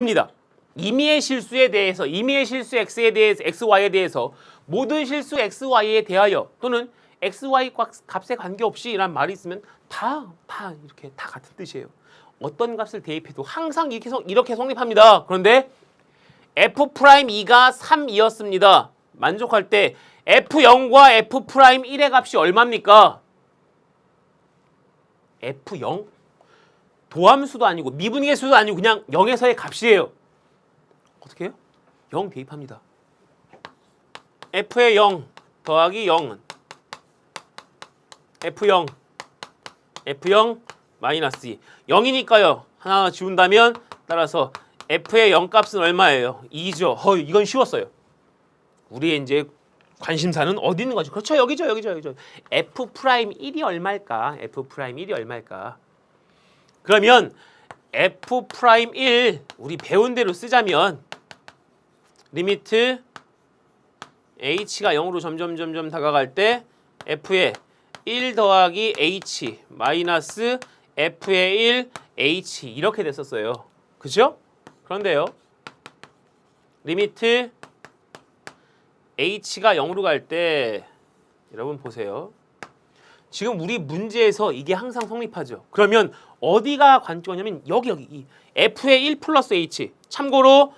입니다. 임의의 실수에 대해서 임의의 실수 x에 대해서 xy에 대해서 모든 실수 xy에 대하여 또는 xy 값- 값에 관계없이 이란 말이 있으면 다 다 이렇게 다 같은 뜻이에요. 어떤 값을 대입해도 항상 이렇게 성- 이렇게 성립합니다. 그런데 f 프라임 2가 3이었습니다. 만족할 때 f0과 f 프라임 1의 값이 얼마입니까? f0 도함수도 아니고 미분계수도 아니고 그냥 0에서의 값이에요. 어떻게 해요? 0 대입합니다. f의 0 더하기 0은 f0 f0 마이너스 2 0이니까요. 하나 지운다면 따라서 f의 0 값은 얼마예요? 2죠. 어, 이건 쉬웠어요. 우리의 이제 관심사는 어디 있는 거죠? 그렇죠. 여기죠. 여기죠. 여기죠. f 프라임 1이 얼마일까? f 프라임 1이 얼마일까? 그러면 f 프라임 1 우리 배운 대로 쓰자면 리미트 h가 0으로 점점 점점 다가갈 때 f의 1 더하기 h 마이너스 f의 1 h 이렇게 됐었어요. 그죠? 그런데요. 리미트 h가 0으로 갈 때 여러분 보세요. 지금 우리 문제에서 이게 항상 성립하죠. 그러면 어디가 관건이냐면 여기 여기 이 f의 1 플러스 h. 참고로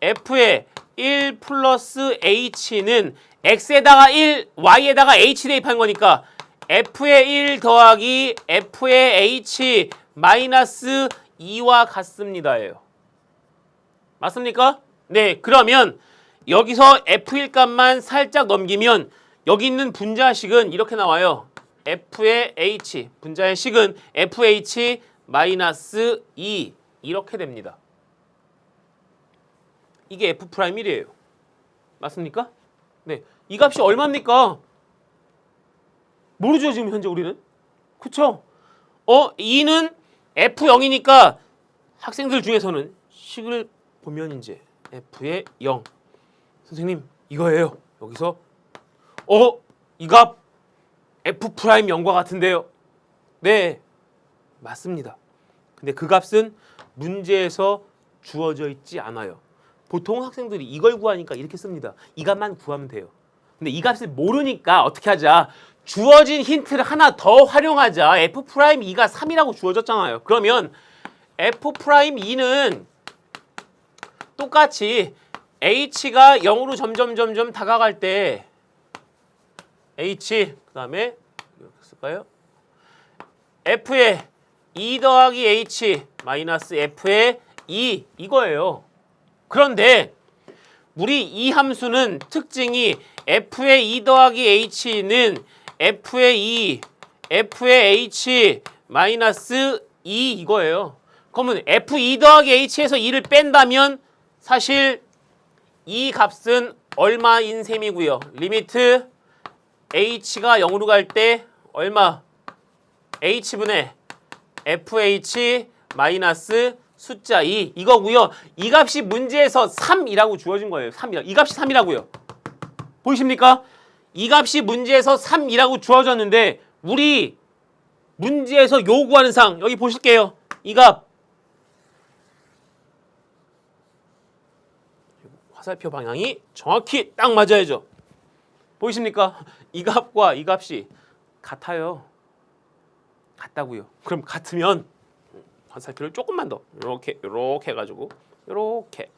f의 1 플러스 h는 x에다가 1, y에다가 h 대입한 거니까 f의 1 더하기 f의 h 마이너스 2와 같습니다예요. 맞습니까? 네, 그러면 여기서 f1 값만 살짝 넘기면 여기 있는 분자식은 이렇게 나와요. F의 h 분자의 식은 fh 마이너스 2 이렇게 됩니다. 이게 f 프라임 1이에요. 맞습니까? 네. 이 값이 얼마입니까? 모르죠, 지금 현재 우리는. 그쵸? 어, 2는 F0이니까 학생들 중에서는 식을 보면 이제 F의 0. 선생님, 이거예요. 여기서 어, 이 값 F 프라임 0과 같은데요. 네. 맞습니다. 근데 그 값은 문제에서 주어져 있지 않아요. 보통 학생들이 이걸 구하니까 이렇게 씁니다. 이 값만 구하면 돼요. 근데 이 값을 모르니까 어떻게 하자? 주어진 힌트를 하나 더 활용하자. f 프라임 2가 3이라고 주어졌잖아요. 그러면 f 프라임 2는 똑같이 h가 0으로 점점 점점 다가갈 때 h 그다음에 이렇게 쓸까요? f의 2 더하기 h 마이너스 f의 2 이거예요. 그런데 우리 이 함수는 특징이 f의 2 더하기 h는 f의 2, f의 h 마이너스 2 이거예요. 그러면 f2 더하기 h에서 2를 뺀다면 사실 이 값은 얼마인 셈이고요. 리미트 h가 0으로 갈 때 얼마? h분의 fh 마이너스 숫자 2 이거고요. 이 값이 문제에서 3이라고 주어진 거예요. 3이라. 이 값이 3이라고요. 보이십니까? 이 값이 문제에서 3이라고 주어졌는데 우리 문제에서 요구하는 상 여기 보실게요. 이 값 화살표 방향이 정확히 딱 맞아야죠. 보이십니까? 이 값과 이 값이 같아요. 같다고요. 그럼 같으면 화살표를 조금만 더 이렇게 이렇게 해가지고 이렇게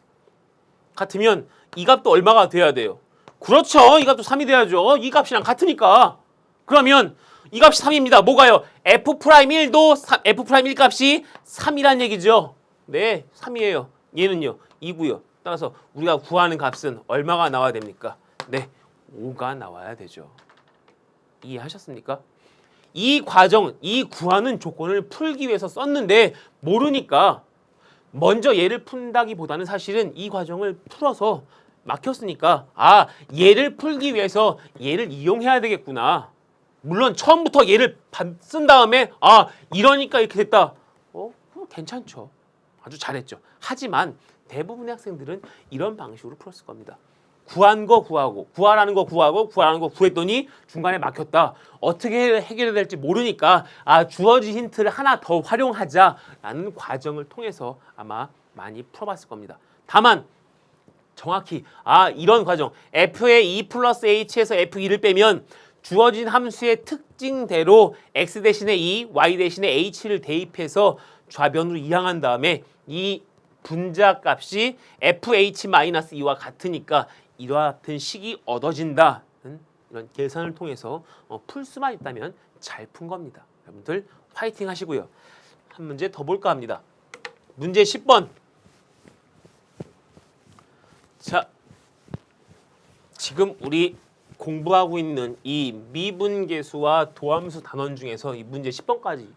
같으면 이 값도 얼마가 돼야 돼요? 그렇죠. 이 값도 3이 돼야죠. 이 값이랑 같으니까. 그러면 이 값이 3입니다. 뭐가요? f 프라임 1도 3, f 프라임 1 값이 3이란 얘기죠. 네, 3이에요. 얘는요, 2고요. 따라서 우리가 구하는 값은 얼마가 나와야 됩니까? 네, 5가 나와야 되죠. 이해하셨습니까? 이 과정, 이 구하는 조건을 풀기 위해서 썼는데 모르니까 먼저 얘를 푼다기보다는 사실은 이 과정을 풀어서 막혔으니까 아 얘를 풀기 위해서 얘를 이용해야 되겠구나. 물론 처음부터 얘를 반- 쓴 다음에 아 이러니까 이렇게 됐다. 어 그럼 괜찮죠. 아주 잘했죠. 하지만 대부분의 학생들은 이런 방식으로 풀었을 겁니다. 구한 거 구하고 구하라는 거 구하고 구하라는 거 구했더니 중간에 막혔다. 어떻게 해결해야 될지 모르니까 아 주어진 힌트를 하나 더 활용하자라는 과정을 통해서 아마 많이 풀어봤을 겁니다. 다만 정확히 아 이런 과정 f의 2 플러스 h에서 f2를 빼면 주어진 함수의 특징대로 x 대신에 2, y 대신에 h를 대입해서 좌변으로 이항한 다음에 이 분자 값이 fh-2와 같으니까 이와 같은 식이 얻어진다. 이런 계산을 통해서 어, 풀 수만 있다면 잘 푼 겁니다. 여러분들 화이팅 하시고요. 한 문제 더 볼까 합니다. 문제 10번. 자, 지금 우리 공부하고 있는 이 미분계수와 도함수 단원 중에서 이 문제 10번까지